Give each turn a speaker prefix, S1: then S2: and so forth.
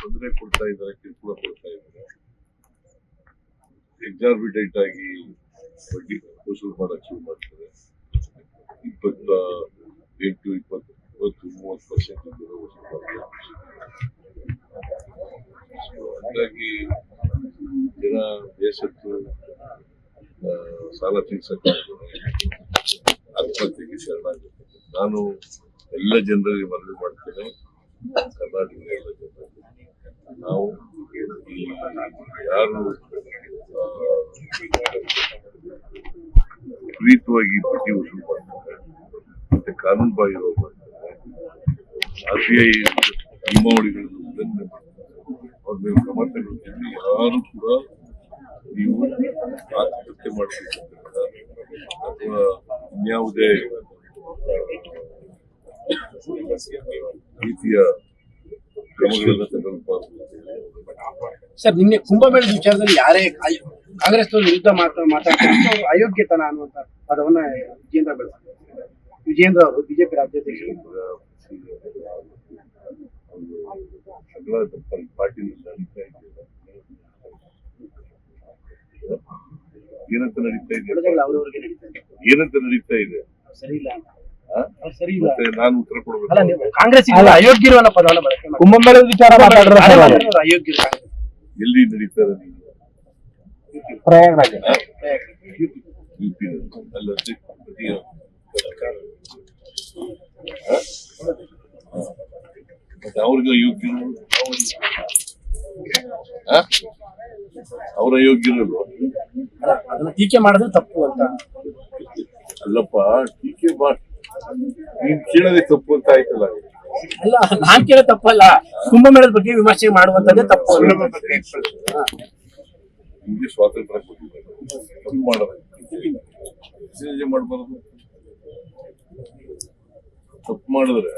S1: ತೊಂದರೆ ಕೊಡ್ತಾ ಇದ್ದಾರೆ, ಕಿರುಕುಳ ಕೊಡ್ತಾ ಇದ್ದಾರೆ. ಎಕ್ಸಾರ್ಬಿಟೇಟ್ ಆಗಿ ಬಡ್ಡಿ ವಸೂಲು ಮಾಡಕ್ ಶುರು ಮಾಡ್ತಾರೆ. ಇಪ್ಪತ್ತ ಎಂಟು, ಇಪ್ಪತ್ತು ಇಪ್ಪತ್ತು ಮೂವತ್ತು ಪರ್ಸೆಂಟ್ ವಸೂಲು ಮಾಡ್ತಾರೆ. ಹಾಗಾಗಿ ಜನ ಬೇಸತ್ತು ಸಾಲ ತೀರ್ಸಕ್ಕಾಗದೆ ಆತ್ಮಹತ್ಯೆಗೆ ಶರಣಾಗುತ್ತೆ ನಾನು ಎಲ್ಲ ಜನರಿಗೆ ಮನವಿ ಮಾಡ್ತೇನೆ. ನಾವು ಯಾರು ವಿಪರೀತವಾಗಿ ಬಡ್ಡಿ ವಸೂಲು ಮಾಡ್ತಾರೆ ಮತ್ತೆ ಕಾನೂನು ಬಾಹಿರ ಆರ್ ಬಿ ಐ ನಿಯಮಾವಳಿಗಳನ್ನು ಉಲ್ಲಂಘನೆ ಮಾಡ್ತಾರೆ ಅವ್ರ ಮೇಲೆ ಕ್ರಮ ಯಾರು ಕೂಡ ನೀವು ಆತ್ಮಹತ್ಯೆ ಮಾಡಬೇಕಂತ ಅಥವಾ ಇನ್ಯಾವುದೇ ರೀತಿಯ
S2: ಸರ್ ನಿನ್ನೆ ಕುಂಭಮೇಳದ ವಿಚಾರದಲ್ಲಿ ಯಾರೇ ಕಾಂಗ್ರೆಸ್ ವಿರುದ್ಧ ಮಾತಾ ಮಾತಾಡ್ತಾರೆ. ಅಯೋಗ್ಯತನ ಅನ್ನುವಂತ ಪದವನ್ನ ವಿಜೇಂದ್ರ ಬೆಳೆಸಿದ್ದಾರೆ ವಿಜೇಂದ್ರ ಅವರು ಬಿಜೆಪಿ
S1: ರಾಜ್ಯಾಧ್ಯಕ್ಷ ಏನಂತ ನಡೀತಾ ಇದೆ? ಏನಂತ ನಡೀತಾ ಇದೆ?
S2: ಸರಿ ಇಲ್ಲ
S1: ನಾನು ಉತ್ತರ
S2: ಅಲ್ಲ
S1: ಕೊಡಬೇಕು
S2: ಕಾಂಗ್ರೆಸ್ ಅಯೋಗ್ಯರು ಅನ್ನೋ ಪದವನ್ನ ಬಳಕೆ
S3: ಕುಂಭಮೇಳದ ವಿಚಾರ
S2: ಮಾತಾಡಿದ್ರೆ ಅಯೋಗ್ಯರು
S1: ಎಲ್ಲಿ ನಡೀತಾರೆ ನೀವು
S3: ಪ್ರಯಾಗ್ರಾಜ್.
S1: ಮತ್ತೆ ಅವ್ರಿಗೆ ಯೋಗ್ಯರು ಅವ್ರ ಯೋಗ್ಯರಲ್ವ
S2: ಅದನ್ನ ಟೀಕೆ ಮಾಡಿದ್ರೆ ತಪ್ಪು ಅಂತ.
S1: ಅಲ್ಲಪ್ಪ ಟೀಕೆ ಮಾಡಿ ನೀನ್ ಕೇಳದೆ ತಪ್ಪು ಅಂತ ಆಯ್ತಲ್ಲ?
S2: ಅಲ್ಲ ನಾನ್ ಕೇಳೋ ತಪ್ಪಲ್ಲ. ಕುಂಭಮೇಳದ ಬಗ್ಗೆ ವಿಮರ್ಶೆ ಮಾಡುವಂತದ್ದೇ ತಪ್ಪು.
S1: ನಿಮ್ಗೆ ಸ್ವಾತಂತ್ರ್ಯ ಕೊಟ್ಟಿದ್ದಾರೆ. ತಪ್ಪು ಮಾಡಬೇಕು ಮಾಡಬಾರದು. ತಪ್ಪು ಮಾಡಿದ್ರೆ